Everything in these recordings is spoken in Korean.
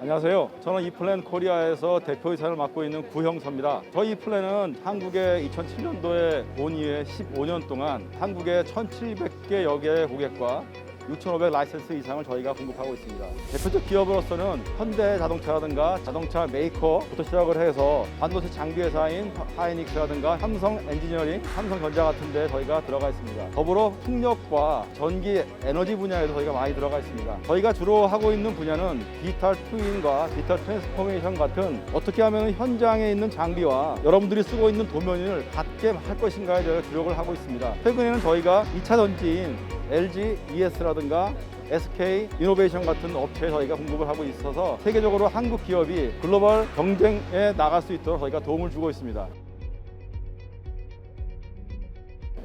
안녕하세요. 저는 이플랜 코리아에서 대표이사를 맡고 있는 구형서입니다. 저희 이플랜은 한국에 2007년도에 온 이후에 15년 동안 한국에 1,700개 여 개의 고객과 6,500 라이센스 이상을 저희가 공급하고 있습니다. 대표적 기업으로서는 현대 자동차라든가 자동차 메이커부터 시작을 해서 반도체 장비 회사인 하이닉스라든가 삼성 엔지니어링, 삼성전자 같은 데 저희가 들어가 있습니다. 더불어 풍력과 전기 에너지 분야에도 저희가 많이 들어가 있습니다. 저희가 주로 하고 있는 분야는 디지털 트윈과 디지털 트랜스포메이션 같은 어떻게 하면 현장에 있는 장비와 여러분들이 쓰고 있는 도면을 같게 할 것인가에 대해 주력을 하고 있습니다. 최근에는 저희가 2차 전지인 LG, ES라든가 SK 이노베이션 같은 업체에 저희가 공급을 하고 있어서 세계적으로 한국 기업이 글로벌 경쟁에 나갈 수 있도록 저희가 도움을 주고 있습니다.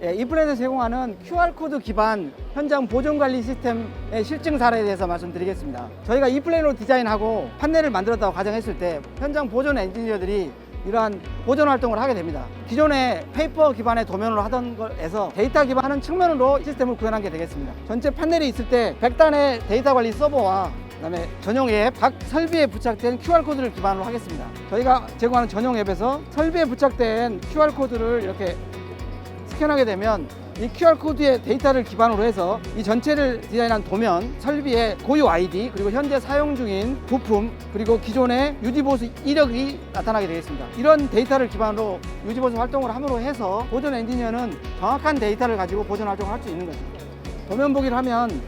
예, 이플랜에서 제공하는 QR코드 기반 현장 보존 관리 시스템의 실증 사례에 대해서 말씀드리겠습니다. 저희가 이 플랜으로 디자인하고 판넬을 만들었다고 가정했을 때 현장 보존 엔지니어들이 이러한 보존 활동을 하게 됩니다. 기존에 페이퍼 기반의 도면으로 하던 것에서 데이터 기반하는 측면으로 시스템을 구현한 게 되겠습니다. 전체 판넬이 있을 때 100단의 데이터 관리 서버와 그다음에 전용 앱, 각 설비에 부착된 QR코드를 기반으로 하겠습니다. 저희가 제공하는 전용 앱에서 설비에 부착된 QR코드를 이렇게 스캔하게 되면 이 QR코드의 데이터를 기반으로 해서 이 전체를 디자인한 도면, 설비의 고유 아이디, 그리고 현재 사용 중인 부품, 그리고 기존의 유지보수 이력이 나타나게 되겠습니다. 이런 데이터를 기반으로 유지보수 활동을 함으로 해서 보존 엔지니어는 정확한 데이터를 가지고 보존 활동을 할 수 있는 것입니다. 도면 보기를 하면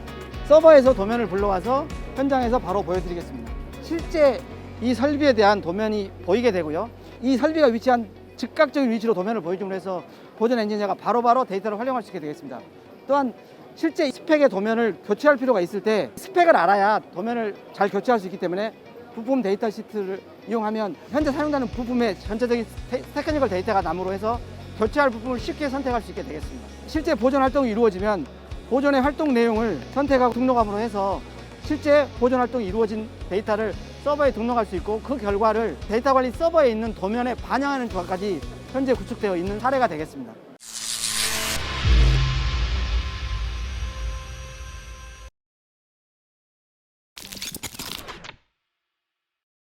서버에서 도면을 불러와서 현장에서 바로 보여드리겠습니다. 실제 이 설비에 대한 도면이 보이게 되고요. 이 설비가 위치한 즉각적인 위치로 도면을 보여줌으로 해서 보존 엔지니어가 바로바로 데이터를 활용할 수 있게 되겠습니다. 또한 실제 스펙의 도면을 교체할 필요가 있을 때 스펙을 알아야 도면을 잘 교체할 수 있기 때문에 부품 데이터 시트를 이용하면 현재 사용되는 부품의 전체적인 테- 테크니컬 데이터가 남으로 해서 교체할 부품을 쉽게 선택할 수 있게 되겠습니다. 실제 보존 활동이 이루어지면 보존의 활동 내용을 선택하고 등록함으로 해서 실제 보존 활동이 이루어진 데이터를 서버에 등록할 수 있고 그 결과를 데이터 관리 서버에 있는 도면에 반영하는 조합까지 현재 구축되어 있는 사례가 되겠습니다.